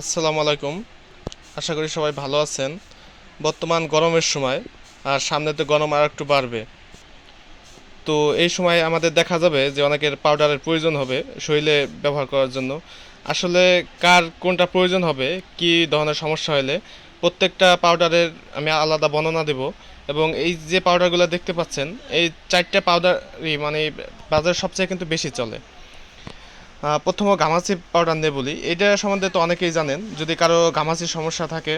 আসসালামু আলাইকুম। আশা করি সবাই ভালো আছেন। বর্তমান গরমের সময়, আর সামনে তো গরম আর একটু বাড়বে। তো এই সময় আমাদের দেখা যাবে যে অনেকের পাউডারের প্রয়োজন হবে শরীরে ব্যবহার করার জন্য। আসলে কার কোনটা প্রয়োজন হবে, কি ধরনের সমস্যা হলে প্রত্যেকটা পাউডারের আমি আলাদা বর্ণনা দেব। এবং এই যে পাউডারগুলো দেখতে পাচ্ছেন, এই চারটে পাউডারই মানে বাজারে সবচেয়ে কিন্তু বেশি চলে। প্রথম ঘামাচি পাউডার নিয়ে বলি। এটা সম্বন্ধে তো অনেকেই জানেন। যদি কারও ঘামাচির সমস্যা থাকে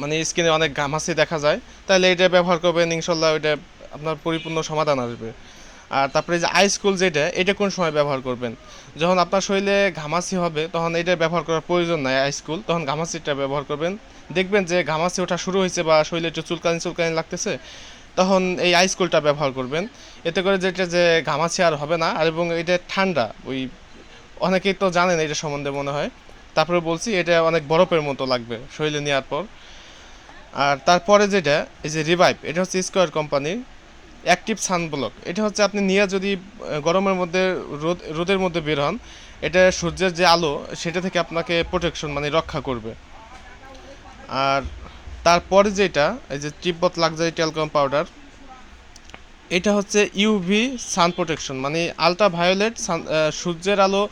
মানে স্কিনে অনেক ঘামাচি দেখা যায়, তাহলে এটা ব্যবহার করবেন, ইনশাল্লাহ ওইটা আপনার পরিপূর্ণ সমাধান আসবে। আর তারপরে যে আই স্কুল যেটা, এটা কোন সময় ব্যবহার করবেন? যখন আপনার শরীরে ঘামাচি হবে, তখন এটা ব্যবহার করার প্রয়োজন নাই আই স্কুল তখন ঘামাচিটা ব্যবহার করবেন। দেখবেন যে ঘামাচি ওঠা শুরু হয়েছে বা শরীরে একটু চুলকানি চুলকানি লাগতেছে তখন এই আই স্কুলটা ব্যবহার করবেন। এতে করে যেটা যে ঘামাচি আর হবে না, আর এবং এটা ঠান্ডা, ওই অনেকেই তো জানেন এটা সম্বন্ধে মনে হয়। তারপরে বলছি এটা অনেক বরফের মতো লাগবে, শরীরে নেওয়ার পর। আর তারপরে যেটা, এই যে রিভাইভ এটা হচ্ছে স্কোয়ার কোম্পানির অ্যাক্টিভ সানব্লক এটা হচ্ছে আপনি নিয়ে যদি গরমের মধ্যে, রোদ, রোদের মধ্যে বের হন, এটা সূর্যের যে আলো, সেটা থেকে আপনাকে প্রোটেকশন মানে রক্ষা করবে। আর তারপরে যেটা, এই যে তিব্বত লাক্সারি টেলকম পাউডার এটা হচ্ছে ইউভি সান প্রোটেকশন মানে আলট্রা ভায়োলেট সূর্যের আলো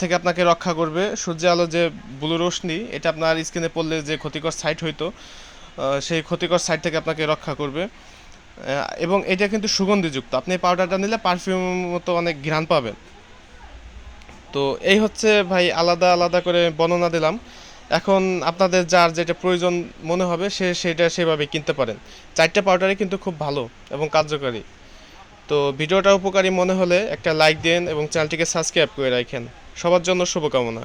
থেকে আপনাকে রক্ষা করবে। সূর্যের আলো যে ব্লু রশ্মি, এটা আপনার স্কিনে পড়লে যে ক্ষতিকর সাইট হইতো সেই ক্ষতিকর সাইট থেকে আপনাকে রক্ষা করবে। এবং এটা কিন্তু সুগন্ধিযুক্ত। আপনি পাউডারটা নিলে পারফিউম মতো অনেক ঘ্রাণ পাবেন। তো এই হচ্ছে ভাই আলাদা আলাদা করে বর্ণনা দিলাম। এখন আপনাদের যার যেটা প্রয়োজন মনে হবে, সে সেটা সেভাবে কিনতে পারেন। চারটা পাউডারই কিন্তু খুব ভালো এবং কার্যকারী। তো ভিডিওটা উপকারী মনে হলে একটা লাইক দেন এবং চ্যানেলটিকে সাবস্ক্রাইব করে রাখেন। সবার জন্য শুভকামনা।